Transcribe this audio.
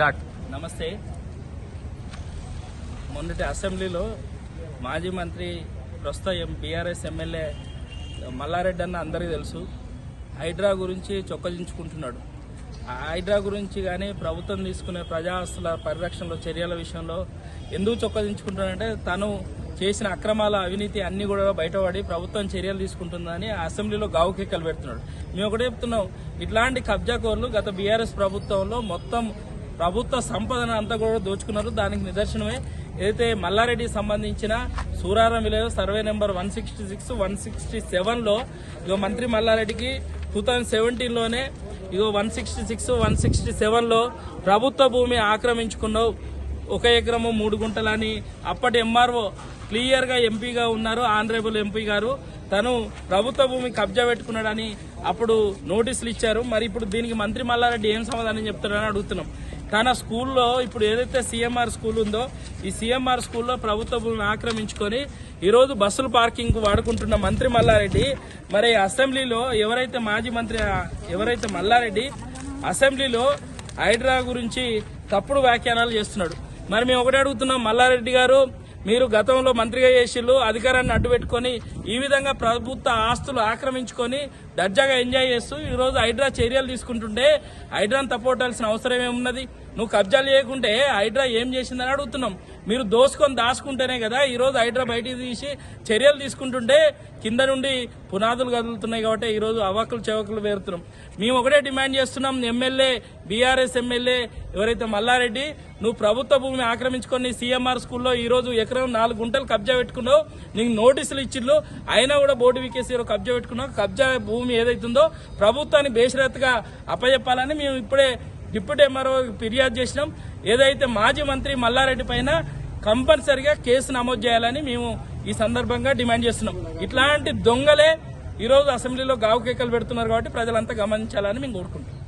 Start. నమస్తే. మొన్నటి అసెంబ్లీలో మాజీ మంత్రి ప్రస్తుత ఎం బీఆర్ఎస్ ఎమ్మెల్యే మల్లారెడ్డి అన్న అందరికీ తెలుసు. హైడ్రా గురించి చొక్కజించుకుంటున్నాడు ఆ హైడ్రా గురించి కానీ ప్రభుత్వం తీసుకునే ప్రజాస్తుల పరిరక్షణలో చర్యల విషయంలో ఎందుకు చొక్కదించుకుంటున్నాడంటే తను చేసిన అక్రమాల అవినీతి అన్ని కూడా బయటపడి ప్రభుత్వం చర్యలు తీసుకుంటుందని అసెంబ్లీలో గావుకెక్కలు పెడుతున్నాడు. మేము ఒకటే చెప్తున్నాం. ఇట్లాంటి కబ్జాకోర్లు గత బీఆర్ఎస్ ప్రభుత్వంలో మొత్తం ప్రభుత్వ సంపదను అంతా కూడా దోచుకున్నారు. దానికి నిదర్శనమే. ఏదైతే మల్లారెడ్డికి సంబంధించిన Suraram village survey number one sixty six one sixty సెవెన్లో ఇగో మంత్రి మల్లారెడ్డికి టూ థౌజండ్ సెవెంటీన్లోనే ఇగో one sixty six one sixty సెవెన్లో ప్రభుత్వ భూమి ఆక్రమించుకున్నావు ఒక ఎకరము మూడు గుంటలని అప్పటి ఎంఆర్ఓ క్లియర్గా ఎంపీగా ఉన్నారు. ఆనరేబుల్ ఎంపీ గారు. తను ప్రభుత్వ భూమి కబ్జా పెట్టుకున్నాడని అప్పుడు నోటీసులు ఇచ్చారు. మరి ఇప్పుడు దీనికి మంత్రి మల్లారెడ్డి ఏం సమాధానం చెప్తాడని అడుగుతున్నాం. తన స్కూల్లో ఇప్పుడు ఏదైతే సీఎంఆర్ స్కూల్ ఉందో ఈ సీఎంఆర్ స్కూల్లో ప్రభుత్వ భూమిని ఆక్రమించుకొని ఈరోజు బస్సులు పార్కింగ్ వాడుకుంటున్న మంత్రి మల్లారెడ్డి మరి అసెంబ్లీలో ఎవరైతే మాజీ మంత్రి ఎవరైతే మల్లారెడ్డి అసెంబ్లీలో హైడ్రా గురించి తప్పుడు వ్యాఖ్యానాలు చేస్తున్నాడు. మరి మేము ఒకటే అడుగుతున్నాం మల్లారెడ్డి గారు మీరు గతంలో మంత్రిగా చేసిళ్ళు అధికారాన్ని అడ్డు పెట్టుకొని ఈ విధంగా ప్రభుత్వ ఆస్తులు ఆక్రమించుకొని దర్జాగా ఎంజాయ్ చేస్తూ ఈ రోజు హైడ్రా చర్యలు తీసుకుంటుంటే హైడ్రాను తప్పొట్టాల్సిన అవసరం ఏమున్నది? నువ్వు కబ్జాలు చేయకుంటే హైడ్రా ఏం చేసిందని అడుగుతున్నాం. మీరు దోసుకొని దాచుకుంటేనే కదా ఈరోజు హైడ్రా బయటికి తీసి చర్యలు తీసుకుంటుంటే కింద నుండి పునాదులు కదులుతున్నాయి కాబట్టి ఈరోజు రోజు అవాకులు వేరుతున్నాం మేము ఒకటే డిమాండ్ చేస్తున్నాం ఎమ్మెల్యే బీఆర్ఎస్ ఎమ్మెల్యే ఎవరైతే మల్లారెడ్డి నువ్వు ప్రభుత్వ భూమి ఆక్రమించుకొని సీఎంఆర్ స్కూల్లో ఈ రోజు ఎకరం నాలుగు గుంటలు కబ్జా పెట్టుకున్నావు నీకు నోటీసులు ఇచ్చిండ్రు అయినా కూడా బోర్డు వికేసీలో కబ్జా పెట్టుకున్నావు. కబ్జా భూమి ఏదైతుందో ప్రభుత్వాన్ని బేషరత్గా అప్పజెప్పాలని మేము ఇప్పుడే డిప్యూటీ ఎంఆర్ఓ ఫిర్యాదు చేసినాం. ఏదైతే మాజీ మంత్రి మల్లారెడ్డి పైన కంపల్సరిగా కేసు నమోదు చేయాలని మేము ఈ సందర్భంగా డిమాండ్ చేస్తున్నాం. ఇట్లాంటి దొంగలే ఈరోజు అసెంబ్లీలో గావు కేకలు పెడుతున్నారు కాబట్టి ప్రజలంతా గమనించాలని మేము కోరుకుంటున్నాం.